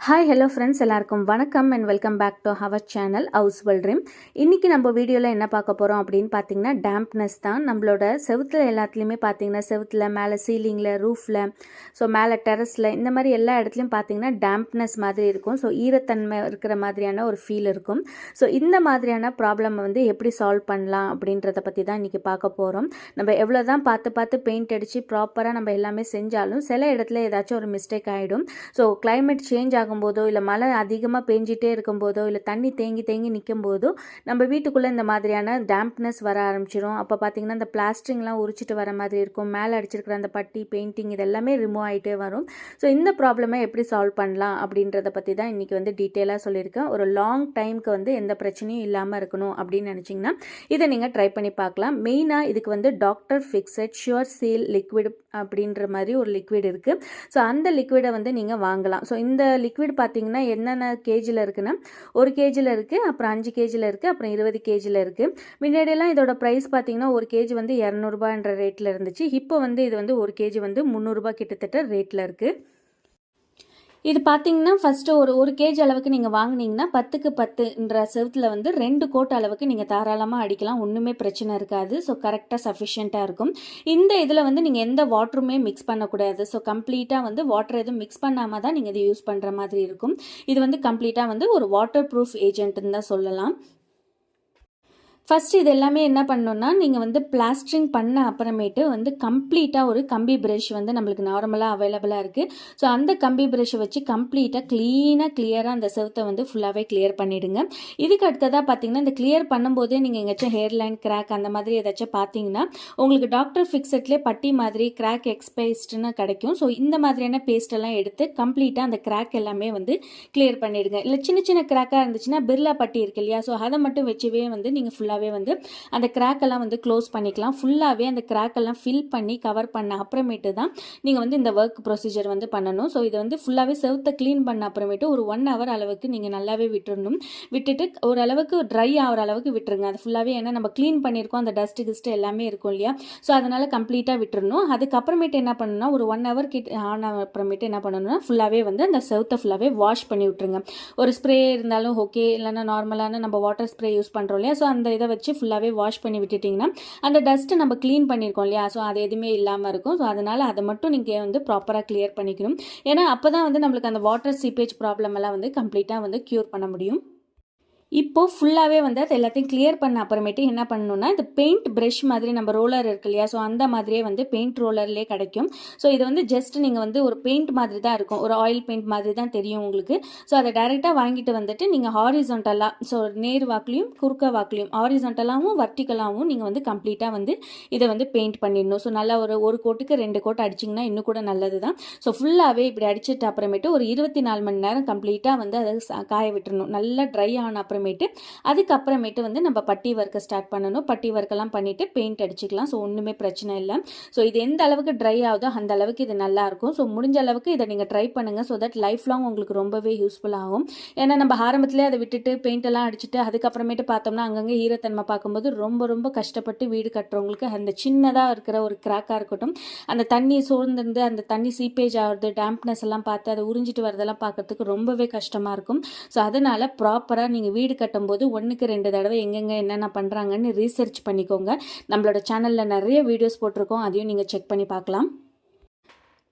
Hi hello friends எல்லாருக்கும் வணக்கம் and welcome back to our channel house dream இன்றைக்கி நம்ம வீடியோவில் என்ன பார்க்க போகிறோம் அப்படின்னு பார்த்தீங்கன்னா டேம்ப்னஸ் தான். நம்மளோட செவுத்துல எல்லாத்துலேயுமே பார்த்தீங்கன்னா செவுத்துல மேலே சீலிங்கில் ரூஃபில் ஸோ மேலே டெரஸில் இந்த மாதிரி எல்லா இடத்துலையும் பார்த்தீங்கன்னா டேம்ப்னஸ் மாதிரி இருக்கும். ஸோ ஈரத்தன்மை இருக்கிற மாதிரியான ஒரு ஃபீல் இருக்கும். ஸோ இந்த மாதிரியான ப்ராப்ளம் வந்து எப்படி சால்வ் பண்ணலாம் அப்படின்றத பற்றி தான் இன்றைக்கி பார்க்க போகிறோம் நம்ம எவ்வளோ தான் பார்த்து பார்த்து பெயிண்ட் அடித்து ப்ராப்பராக நம்ம எல்லாமே செஞ்சாலும் சில இடத்துல ஏதாச்சும் ஒரு மிஸ்டேக் ஆகிடும் ஸோ கிளைமேட் சேஞ்ச் ஆகும்போதோ இல்லை மழை அதிகமாக பெஞ்சிட்டே இருக்கும்போதோ இல்லை தண்ணி தேங்கி தேங்கி நிற்கும் போதோ நம்ம வீட்டுக்குள்ளே இந்த மாதிரியான டேம்ப்னஸ் வர ஆரம்பிச்சிடும் அப்போ பார்த்தீங்கன்னா இந்த பிளாஸ்டிங்லாம் உரிச்சிட்டு வர மாதிரி இருக்கும். மேலே அடிச்சிருக்கிற அந்த பட்டி பெயிண்டிங் இதெல்லாமே ரிமூவ் ஆகிட்டே வரும். ஸோ இந்த ப்ராப்ளமை எப்படி சால்வ் பண்ணலாம் அப்படின்றத பற்றி தான் இன்றைக்கி வந்து டீட்டெயிலாக சொல்லியிருக்கேன். ஒரு லாங் டைம்க்கு வந்து எந்த பிரச்சனையும் இல்லாமல் இருக்கணும் அப்படின்னு நினச்சிங்கன்னா இதை நீங்கள் ட்ரை பண்ணி பார்க்கலாம். மெயினாக இதுக்கு வந்து doctor Fixit sure seal liquid அப்படின்ற மாதிரி ஒரு லிக்விட் இருக்குது ஸோ அந்த லிக்விடை வந்து நீங்கள் வாங்கலாம். ஸோ இந்த லிக்விட் பார்த்தீங்கன்னா என்னென்ன கேஜியில் இருக்குன்னா ஒரு கேஜியில் இருக்குது அப்புறம் அஞ்சு கேஜியில் இருக்குது அப்புறம் இருபது கேஜியில் இருக்குது முன்னாடியெல்லாம் இதோட ப்ரைஸ் பார்த்தீங்கன்னா ஒரு கேஜி வந்து இரநூறுபான்ற ரேட்டில் இருந்துச்சு. இப்போ வந்து இது வந்து ஒரு கேஜி வந்து முந்நூறுரூபா கிட்டத்தட்ட ரேட்டில் இருக்குது இது பார்த்தீங்கன்னா ஃபஸ்ட்டு ஒரு ஒரு கேஜி அளவுக்கு நீங்கள் வாங்கினீங்கன்னா பத்துக்கு பத்துன்ற செவத்தில் வந்து ரெண்டு கோட் அளவுக்கு நீங்கள் தாராளமாக அடிக்கலாம். ஒன்றுமே பிரச்சனை இருக்காது. ஸோ கரெக்டாக சஃபிஷியண்ட்டாக இருக்கும். இந்த இதில் வந்து நீங்கள் எந்த வாட்டருமே மிக்ஸ் பண்ணக்கூடாது. ஸோ கம்ப்ளீட்டாக வந்து வாட்டர் எதுவும் மிக்ஸ் பண்ணாமல் தான் நீங்கள் இதை யூஸ் பண்ணுற மாதிரி இருக்கும். இது வந்து கம்ப்ளீட்டாக வந்து ஒரு வாட்டர் ப்ரூஃப் ஏஜென்ட்னு தான் சொல்லலாம். ஃபஸ்ட் இது எல்லாமே என்ன பண்ணணும்னா நீங்கள் வந்து பிளாஸ்டரிங் பண்ண அப்புறமேட்டு வந்து கம்ப்ளீட்டாக ஒரு கம்பி ப்ரஷ் வந்து நம்மளுக்கு நார்மலாக அவைலபிளாக இருக்குது ஸோ அந்த கம்பி ப்ரஷ்ஷை வச்சு கம்ப்ளீட்டாக க்ளீனாக கிளியராக அந்த செவத்தை வந்து ஃபுல்லாகவே கிளியர் பண்ணிவிடுங்க இதுக்கு அடுத்ததாக பார்த்தீங்கன்னா இந்த கிளியர் பண்ணும்போதே நீங்கள் எங்கேயாச்சும் ஹேர்லைன் கிராக் அந்த மாதிரி ஏதாச்சும் பார்த்தீங்கன்னா உங்களுக்கு டாக்டர் ஃபிக்ஸட்லேயே பட்டி மாதிரி கிராக் எக்ஸ்பைஸ்டுன்னு கிடைக்கும். ஸோ இந்த மாதிரியான பேஸ்டெல்லாம் எடுத்து கம்ப்ளீட்டாக அந்த கிராக் எல்லாமே வந்து கிளியர் பண்ணிவிடுங்க இல்லை சின்ன சின்ன கிராக்காக இருந்துச்சுன்னா பிர்லா பட்டி இருக்கு இல்லையா? ஸோ அதை மட்டும் வச்சுவே வந்து நீங்கள் ஃபுல்லாக ஃபுல்லாகவே வந்து அந்த கிராக்கெல்லாம் வந்து க்ளோஸ் பண்ணிக்கலாம். ஃபுல்லாகவே அந்த கிராக்கெல்லாம் ஃபில் பண்ணி கவர் பண்ண அப்புறமேட்டு தான் நீங்கள் வந்து இந்த ஒர்க் ப்ரொசீஜர் வந்து பண்ணணும். ஸோ இதை வந்து ஃபுல்லாகவே செவுத்தை க்ளீன் பண்ண அப்புறமேட்டு ஒரு ஒன் ஹவர் அளவுக்கு நீங்கள் நல்லாவே விட்டுறணும். விட்டுட்டு ஓரளவுக்கு ட்ரை ஆகிற அளவுக்கு விட்டுருங்க. அது ஃபுல்லாகவே ஏன்னா நம்ம க்ளீன் பண்ணியிருக்கோம். அந்த டஸ்ட்டு கிஸ்ட்டு எல்லாமே இருக்கும் இல்லையா? ஸோ அதனால் கம்ப்ளீட்டாக விட்டுறணும். அதுக்கப்புறமேட்டு என்ன பண்ணணும்னா ஒரு ஒன் ஹவர் கிட் ஆன அப்புறமேட்டு என்ன பண்ணணும்னா ஃபுல்லாகவே வந்து அந்த செவுத்தை ஃபுல்லாகவே வாஷ் பண்ணி விட்டுருங்க. ஒரு ஸ்ப்ரே இருந்தாலும் ஓகே இல்லைன்னா நார்மலான நம்ம வாட்டர் ஸ்ப்ரே யூஸ் பண்ணுறோம் இல்லையா? ஸோ அந்த இதை வச்சு ஃபுல்லாகவே வாஷ் பண்ணி விட்டுட்டிங்கன்னா அந்த டஸ்ட்டு நம்ம க்ளீன் பண்ணியிருக்கோம் இல்லையா? ஸோ அது எதுவுமே இல்லாமல் இருக்கும். ஸோ அதனால் அதை மட்டும் நீங்கள் வந்து ப்ராப்பராக கிளியர் பண்ணிக்கணும். ஏன்னா அப்போ தான் வந்து நம்மளுக்கு அந்த வாட்டர் சீப்பேஜ் ப்ராப்ளம் எல்லாம் வந்து கம்ப்ளீட்டாக வந்து க்யூர் பண்ண முடியும். இப்போது ஃபுல்லாகவே வந்து அது எல்லாத்தையும் கிளியர் பண்ண அப்புறமேட்டு என்ன பண்ணணும்னா இந்த பெயிண்ட் ப்ரஷ் மாதிரி நம்ம ரோலர் இருக்கு இல்லையா? ஸோ அந்த மாதிரியே வந்து பெயிண்ட் ரோலர்லேயே கிடைக்கும். ஸோ இது வந்து ஜஸ்ட் நீங்கள் வந்து ஒரு பெயிண்ட் மாதிரி தான் இருக்கும். ஒரு ஆயில் பெயிண்ட் மாதிரி தான் தெரியும் உங்களுக்கு. ஸோ அதை டைரெக்டாக வாங்கிட்டு வந்துட்டு நீங்கள் ஹாரிசோண்டலாக ஸோ நேர் வாக்குலையும் குறுக்க வாக்குலையும் ஹாரிசோண்டலாகவும் வர்டிக்கலாகவும் நீங்கள் வந்து கம்ப்ளீட்டாக வந்து இதை வந்து பெயிண்ட் பண்ணிடணும். ஸோ நல்லா ஒரு ஒரு கோட்டுக்கு ரெண்டு கோட் அடிச்சிங்கன்னா இன்னும் கூட நல்லது தான் ஸோ ஃபுல்லாகவே இப்படி அடிச்சிட்டு அப்புறமேட்டு ஒரு இருபத்தி நாலு மணி நேரம் கம்ப்ளீட்டாக வந்து அதை காய விட்டுறணும். நல்லா ட்ரை ஆன அப்புறம் அப்புறமேட்டு அதுக்கப்புறமேட்டு வந்து நம்ம பட்டி ஒர்க்கை ஸ்டார்ட் பண்ணணும். பட்டி ஒர்க்கெல்லாம் பண்ணிவிட்டு பெயிண்ட் அடிச்சுக்கலாம். ஸோ ஒன்றுமே பிரச்சனை இல்லை. ஸோ இது எந்த அளவுக்கு ட்ரை ஆகுதோ அந்த அளவுக்கு இது நல்லாயிருக்கும் ஸோ முடிஞ்ச அளவுக்கு இதை நீங்கள் ட்ரை பண்ணுங்கள் ஸோ தட் லைஃப் லாங் உங்களுக்கு ரொம்பவே யூஸ்ஃபுல் ஆகும். ஏன்னா நம்ம ஆரம்பத்திலே அதை விட்டுட்டு பெயிண்ட் எல்லாம் அடிச்சுட்டு அதுக்கப்புறமேட்டு பார்த்தோம்னா அங்கங்கே ஈரத்தன்மை பார்க்கும்போது ரொம்ப ரொம்ப கஷ்டப்பட்டு வீடு கட்டுறவங்களுக்கு அந்த சின்னதாக இருக்கிற ஒரு கிராக்காக இருக்கட்டும் அந்த தண்ணி சூழ்ந்திருந்து அந்த தண்ணி சீப்பேஜ் ஆகிறது டேம்ப்னஸ் எல்லாம் பார்த்து அதை உறிஞ்சிட்டு வரதெல்லாம் பார்க்கறதுக்கு ரொம்பவே கஷ்டமாக இருக்கும். ஸோ அதனால் ப்ராப்பராக நீங்கள் வீடு கட்டும்போது ஒன்றுக்கு ரெண்டு தடவை எங்கெங்கே என்னென்ன பண்ணுறாங்கன்னு ரீசர்ச் பண்ணிக்கோங்க. நம்மளோட சேனலில் நிறைய வீடியோஸ் போட்டிருக்கோம். அதையும் நீங்கள் செக் பண்ணி பார்க்கலாம்.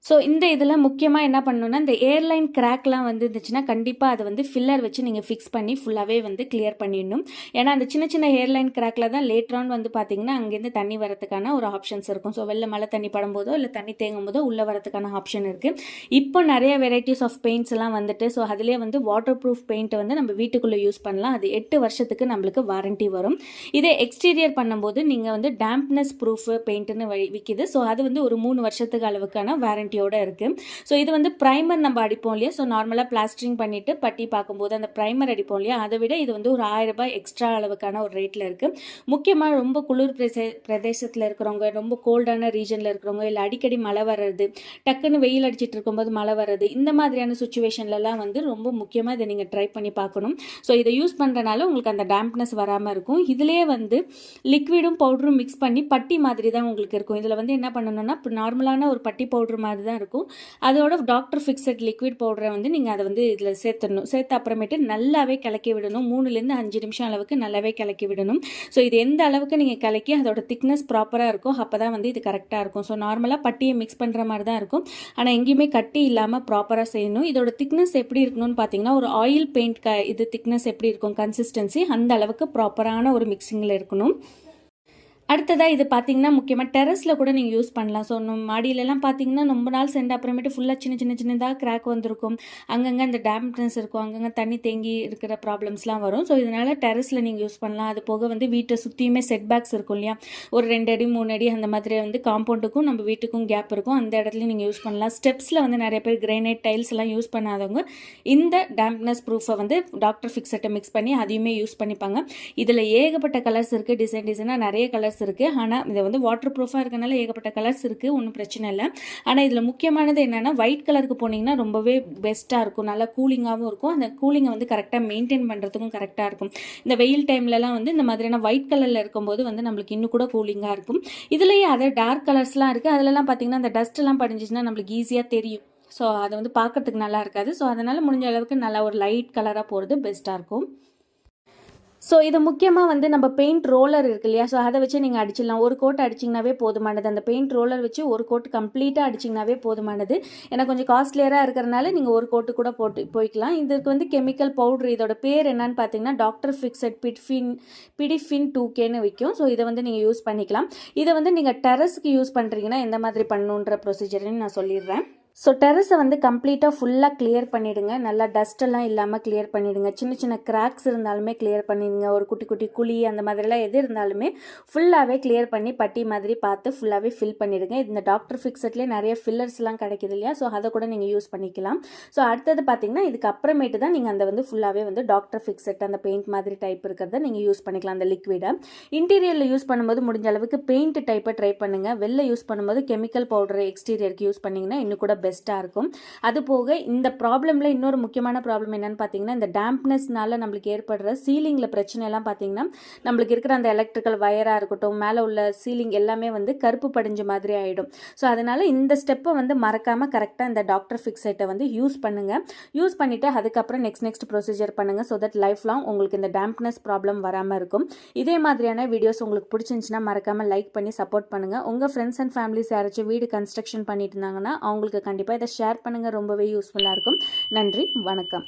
ஸோ இந்த இதில் முக்கியமாக என்ன பண்ணணுன்னா இந்த ஏர்லைன் கிராக்லாம் வந்து இருந்துச்சுன்னா கண்டிப்பாக அதை வந்து ஃபில்லர் வச்சு நீங்கள் ஃபிக்ஸ் பண்ணி ஃபுல்லாகவே வந்து கிளியர் பண்ணிடணும். ஏன்னா அந்த சின்ன சின்ன ஏர்லைன் கிராக்கில் தான் லேட்ரான் வந்து பார்த்தீங்கன்னா அங்கேருந்து தண்ணி வரதுக்கான ஒரு ஆப்ஷன்ஸ் இருக்கும். ஸோ வெளில மழை தண்ணி படும்போதோ இல்லை தண்ணி தேங்கும் போதோ உள்ளே வரதுக்கான ஆப்ஷன் இருக்குது இப்போ நிறைய வெரைட்டிஸ் ஆஃப் பெயிண்ட்ஸ் எல்லாம் வந்துட்டு ஸோ அதிலே வந்து வாட்டர் ப்ரூஃப் பெயிண்ட்டை வந்து நம்ம வீட்டுக்குள்ளே யூஸ் பண்ணலாம். அது எட்டு வருஷத்துக்கு நம்மளுக்கு வாரண்டி வரும். இதே எக்ஸ்டீரியர் பண்ணும்போது நீங்கள் வந்து டேம்ப்னஸ் ப்ரூஃப் பெயிண்ட்டுன்னு விற்கிது ஸோ அது வந்து ஒரு மூணு வருஷத்துக்கு அளவுக்கான குவாலிட்டியோடு இருக்குது ஸோ இது வந்து ப்ரைமர் நம்ம அடிப்போம் இல்லையா? ஸோ நார்மலாக பிளாஸ்டரிங் பண்ணிவிட்டு பட்டி பார்க்கும்போது அந்த ப்ரைமர் அடிப்போம் இல்லையா? அதை விட இது வந்து ஒரு ஆயிரம் ரூபாய் எக்ஸ்ட்ரா அளவுக்கான ஒரு ரேட்டில் இருக்குது முக்கியமாக ரொம்ப குளிர் பிரதே பிரதேசத்தில் இருக்கிறவங்க ரொம்ப கோல்டான ரீஜனில் இருக்கிறவங்க இல்லை அடிக்கடி மழை வர்றது டக்குன்னு வெயில் அடிச்சிட்டு இருக்கும்போது மழை வர்றது இந்த மாதிரியான சுச்சுவேஷன்லலாம் வந்து ரொம்ப முக்கியமாக இதை நீங்கள் ட்ரை பண்ணி பார்க்கணும். ஸோ இதை யூஸ் பண்ணுறனால உங்களுக்கு அந்த டேம்ப்னஸ் வராமல் இருக்கும். இதிலே வந்து லிக்விடும் பவுடரும் மிக்ஸ் பண்ணி பட்டி மாதிரி தான் உங்களுக்கு இருக்கும். இதில் வந்து என்ன பண்ணணும்னா இப்போ நார்மலான ஒரு பட்டி பவுடர் மாதிரி மாதிரி தான் இருக்கும். அதோட டாக்டர் ஃபிக்ஸட் லிக்விட் பவுடரை வந்து நீங்கள் அதை வந்து இதில் சேர்த்துடணும். சேர்த்து அப்புறமேட்டு நல்லாவே கலக்கி விடணும். மூணுலேருந்து அஞ்சு நிமிஷம் அளவுக்கு நல்லாவே கலக்கி விடணும். ஸோ இது எந்த அளவுக்கு நீங்கள் கலக்கி அதோட திக்னஸ் ப்ராப்பராக இருக்கும் அப்போ தான் வந்து இது கரெக்டாக இருக்கும். ஸோ நார்மலாக பட்டியை மிக்ஸ் பண்ணுற மாதிரி தான் இருக்கும். ஆனால் எங்கேயுமே கட்டி இல்லாமல் ப்ராப்பராக செய்யணும். இதோட திக்னஸ் எப்படி இருக்கணும்னு பார்த்தீங்கன்னா ஒரு ஆயில் பெயிண்ட் க இது திக்னஸ் எப்படி இருக்கும்? கன்சிஸ்டன்சி அந்த அளவுக்கு ப்ராப்பரான ஒரு மிக்சிங்கில் இருக்கணும். அடுத்ததாக இது பார்த்தீங்கன்னா முக்கியமாக டெரஸில் கூட நீங்கள் யூஸ் பண்ணலாம். ஸோ நம்ம மாடியிலலாம் பார்த்தீங்கன்னா ரொம்ப நாள் சென்று அப்புறமேட்டு ஃபுல்லாக சின்ன சின்ன சின்னதாக கிராக் வந்திருக்கும். அங்கங்கே அந்த டேம்ப்னஸ் இருக்கும். அங்கங்கே தண்ணி தேங்கி இருக்கிற ப்ராப்ளம்ஸ்லாம் வரும். ஸோ இதனால் டெரஸில் நீங்கள் யூஸ் பண்ணலாம். அது போக வந்து வீட்டை சுற்றியுமே செட் பேக்ஸ் இருக்கும் இல்லையா? ஒரு ரெண்டு அடி மூணு அடி அந்த மாதிரி வந்து காம்பவுண்டுக்கும் நம்ம வீட்டுக்கும் கேப் இருக்கும். அந்த இடத்துல நீங்கள் யூஸ் பண்ணலாம். ஸ்டெப்ஸில் வந்து நிறைய பேர் கிரைனைட் டைல்ஸ் எல்லாம் யூஸ் பண்ணாதவங்க இந்த டேம்ப்னஸ் ப்ரூஃபை வந்து டாக்டர் ஃபிக்ஸட்டை மிக்ஸ் பண்ணி அதையுமே யூஸ் பண்ணிப்பாங்க. இதில் ஏகப்பட்ட கலர்ஸ் இருக்குது டிசைன் டிசைனாக நிறைய கலர்ஸ் இருக்குது ஆனால் இதை வந்து வாட்டர் ப்ரூஃபாக இருக்கனால ஏகப்பட்ட கலர்ஸ் இருக்குது ஒன்றும் பிரச்சனை இல்லை. ஆனால் இதில் முக்கியமானது என்னென்னா ஒயிட் கலருக்கு போனீங்கன்னா ரொம்பவே பெஸ்ட்டாக இருக்கும். நல்லா கூலிங்காகவும் இருக்கும். அந்த கூலிங்கை வந்து கரெக்டாக மெயின்டைன் பண்ணுறதுக்கும் கரெக்டாக இருக்கும். இந்த வெயில் டைம்லலாம் வந்து இந்த மாதிரியான ஒயிட் கலரில் இருக்கும்போது வந்து நம்மளுக்கு இன்னும் கூட கூலிங்காக இருக்கும். இதுலேயே அதே டார்க் கலர்ஸ்லாம் இருக்குது அதிலலாம் பார்த்தீங்கன்னா அந்த டஸ்ட்லாம் எல்லாம் படிஞ்சிச்சுன்னா நம்மளுக்கு ஈஸியாக தெரியும். ஸோ அதை வந்து பார்க்கறதுக்கு நல்லா இருக்காது. ஸோ அதனால் முடிஞ்ச அளவுக்கு நல்லா ஒரு லைட் கலராக போகிறது பெஸ்ட்டாக இருக்கும். ஸோ இது முக்கியமாக வந்து நம்ம பெயிண்ட் ரோலர் இருக்கு இல்லையா? ஸோ அதை வச்சு நீங்கள் அடிச்சிடலாம். ஒரு கோட் அடிச்சிங்கனாவே போதுமானது. அந்த பெயிண்ட் ரோலர் வச்சு ஒரு கோட் கம்ப்ளீட்டாக அடிச்சிங்கனாவே போதுமானது. ஏன்னா கொஞ்சம் காஸ்ட்லியராக இருக்கிறனால நீங்கள் ஒரு கோட்டு கூட போட்டு போய்க்கலாம். இதுக்கு வந்து கெமிக்கல் பவுடர் இதோட பேர் என்னன்னு பார்த்தீங்கன்னா doctor Fixit Pidifin Pidifin two கேன்னு விற்கும் ஸோ இதை வந்து நீங்கள் யூஸ் பண்ணிக்கலாம். இதை வந்து நீங்கள் டெரஸ்க்கு யூஸ் பண்ணுறீங்கன்னா எந்த மாதிரி பண்ணணுன்ற ப்ரொசீஜர்னு நான் சொல்லிடுறேன். ஸோ டெரஸை வந்து கம்ப்ளீட்டாக ஃபுல்லாக கிளியர் பண்ணிவிடுங்க நல்லா டஸ்ட்டெல்லாம் இல்லாமல் கிளியர் பண்ணிவிடுங்க சின்ன சின்ன கிராக்ஸ் இருந்தாலுமே கிளியர் பண்ணிவிடுங்க ஒரு குட்டி குட்டி குழி அந்த மாதிரிலாம் எது இருந்தாலுமே ஃபுல்லாகவே கிளியர் பண்ணி பட்டி மாதிரி பார்த்து ஃபுல்லாகவே ஃபில் பண்ணிவிடுங்க இந்த டாக்டர் ஃபிக்ஸட்லேயே நிறைய ஃபில்லர்ஸ்லாம் கிடைக்குது இல்லையா? ஸோ அதை கூட நீங்கள் யூஸ் பண்ணிக்கலாம். ஸோ அடுத்தது பார்த்தீங்கன்னா இதுக்கு அப்புறமேட்டு தான் நீங்கள் அந்த வந்து ஃபுல்லாகவே வந்து டாக்டர் ஃபிக்ஸட் அந்த பெயிண்ட் மாதிரி டைப் இருக்கிறத நீங்கள் யூஸ் பண்ணிக்கலாம் அந்த லிக்விடை இன்டீரியரில் யூஸ் பண்ணும்போது முடிஞ்ச அளவுக்கு பெயிண்ட் டைப்பை ட்ரை பண்ணுங்கள் வெளில யூஸ் பண்ணும்போது கெமிக்கல் பவுடர் எக்ஸ்டீரியருக்கு யூஸ் பண்ணிங்கன்னா இன்னும் கூட பெஸ்ட்டாக இருக்கும். அது போக இந்த ப்ராப்ளமில் இன்னொரு முக்கியமான ப்ராப்ளம் என்னென்னு பார்த்தீங்கன்னா இந்த டேம்ப்னஸ்னால நம்மளுக்கு ஏற்படுற சீலிங்கில் பிரச்சனை எல்லாம் பார்த்தீங்கன்னா நம்மளுக்கு இருக்கிற அந்த எலக்ட்ரிக்கல் வயராக இருக்கட்டும் மேலே உள்ள சீலிங் எல்லாமே வந்து கருப்பு படிஞ்ச மாதிரி ஆகிடும் ஸோ அதனால் இந்த ஸ்டெப்பை வந்து மறக்காமல் கரெக்டாக இந்த டாக்டர் ஃபிக்ஸைட்டை வந்து யூஸ் பண்ணுங்கள் யூஸ் பண்ணிவிட்டு அதுக்கப்புறம் நெக்ஸ்ட் நெக்ஸ்ட் ப்ரொசீஜர் பண்ணுங்கள் ஸோ தட் லைஃப் லாங் உங்களுக்கு இந்த டேம்ப்னஸ் ப்ராப்ளம் வராமல் இருக்கும். இதே மாதிரியான வீடியோஸ் உங்களுக்கு பிடிச்சிருந்துச்சுன்னா மறக்காமல் லைக் பண்ணி சப்போர்ட் பண்ணுங்கள் உங்கள் ஃப்ரெண்ட்ஸ் அண்ட் ஃபேமிலிஸ் யாராச்சும் வீடு கன்ஸ்ட்ரக்ஷன் பண்ணிட்டு இருந்தாங்கன்னா அவங்களுக்கு கண்டிப்பாக இதை ஷேர் பண்ணுங்கள் ரொம்பவே யூஸ்ஃபுல்லாக இருக்கும். நன்றி. வணக்கம்.